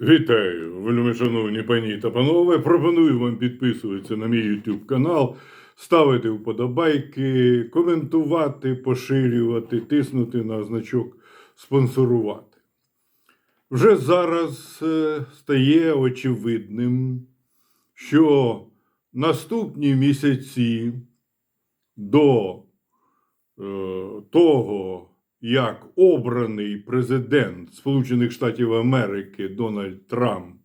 Вітаю, вельми шановні пані та панове. Пропоную вам підписуватися на мій YouTube канал, ставити вподобайки, коментувати, поширювати, тиснути на значок спонсорувати. Вже зараз е, стає очевидним, що наступні місяці до е, того, як обраний президент Сполучених Штатів Америки Дональд Трамп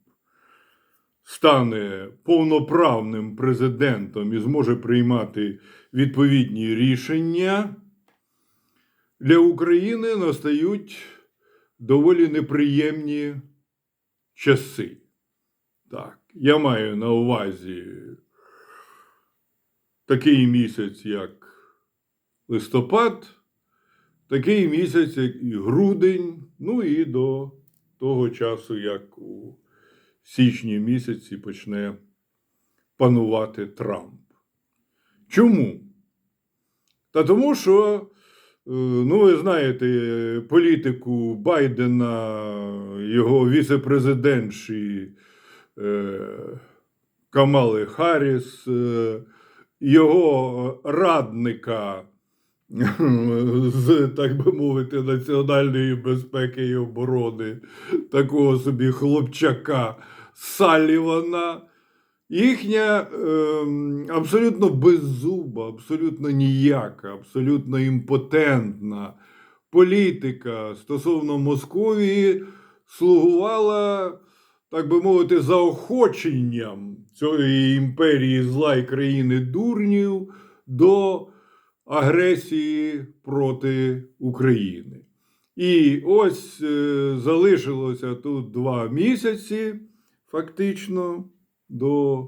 стане повноправним президентом і зможе приймати відповідні рішення, для України настають доволі неприємні часи. Так, я маю на увазі такий місяць, як листопад, такий місяць, як і грудень, ну і до того часу, як у січні місяці почне панувати Трамп. Чому? Та тому, що, е, ну, ви знаєте, політику Байдена, його віце-президентші е, Камали Харріс, е, його радника з, так би мовити, національної безпеки і оборони, такого собі хлопчака Салівана. Їхня е, абсолютно беззуба, абсолютно ніяка, абсолютно імпотентна політика стосовно Московії слугувала, так би мовити, заохоченням цієї імперії зла і країни дурнів до агресії проти України. І ось е, залишилося тут два місяці, фактично, до,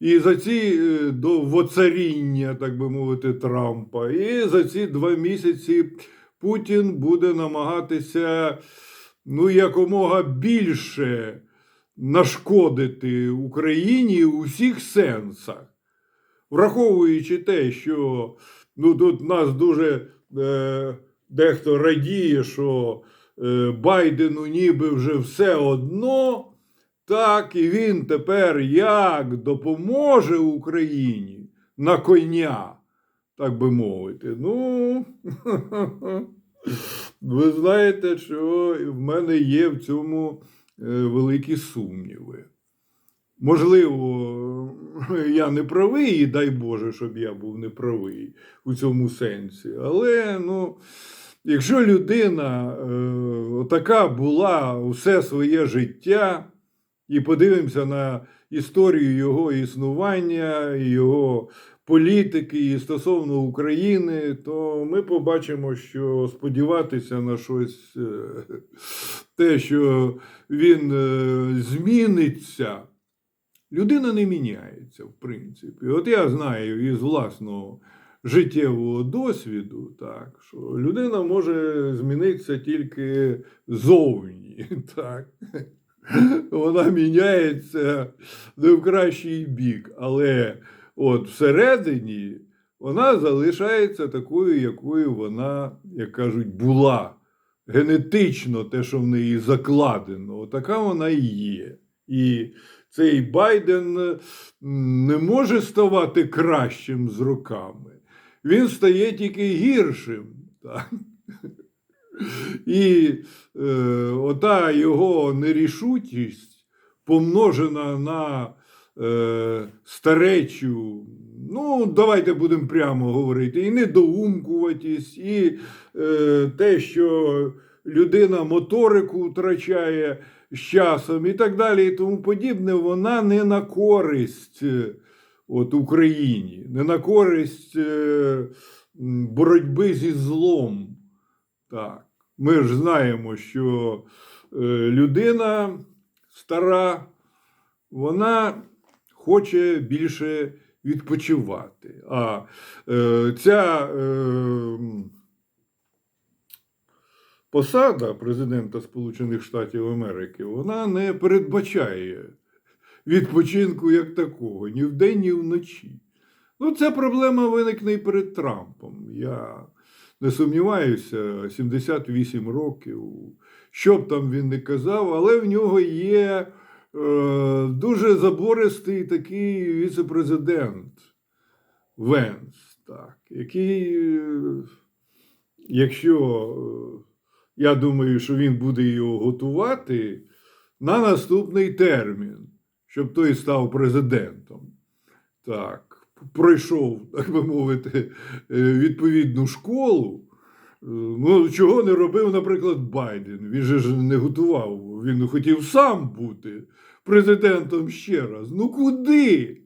і за ці е, до воцаріння, так би мовити, Трампа. І за ці два місяці Путін буде намагатися ну, якомога більше нашкодити Україні у всіх сенсах. Враховуючи те, що ну, тут нас дуже е, дехто радіє, що е, Байдену ніби вже все одно, так і він тепер як допоможе Україні на коня, так би мовити. Ну, ви знаєте, що в мене є в цьому е, великі сумніви. Можливо, я не правий, і дай Боже, щоб я був не правий у цьому сенсі. Але ну, якщо людина е, така була усе своє життя, і подивимося на історію його існування, його політики і стосовно України, то ми побачимо, що сподіватися на щось, е, те, що він е, зміниться. Людина не міняється, в принципі. От я знаю із власного життєвого досвіду, так, що людина може змінитися тільки зовні. Так. Вона міняється не в кращий бік, але от всередині вона залишається такою, якою вона, як кажуть, була. Генетично те, що в неї закладено, така вона і є. І цей Байден не може ставати кращим з роками. Він стає тільки гіршим. Так? І е, ота його нерішучість, помножена на е, старечу, ну, давайте будемо прямо говорити, і недоумкуватість, і е, те, що людина моторику втрачає з часом і так далі, і тому подібне, вона не на користь е, от, Україні, не на користь е, боротьби зі злом. Так. Ми ж знаємо, що е, людина стара, вона хоче більше відпочивати. А ця посада президента Сполучених Штатів Америки вона не передбачає відпочинку як такого ні вдень, ні вночі. Ну, ця проблема виникне і перед Трампом. Я не сумніваюся, 78 років що б там він не казав, але в нього є е, дуже забористий такий віце-президент Венс, так, який, е, якщо е, я думаю, що він буде його готувати на наступний термін, щоб той став президентом. Так, пройшов, так би мовити, е, відповідну школу. Е, Ну, чого не робив, наприклад, Байден. Він же ж не готував. Він хотів сам бути президентом ще раз. Ну куди?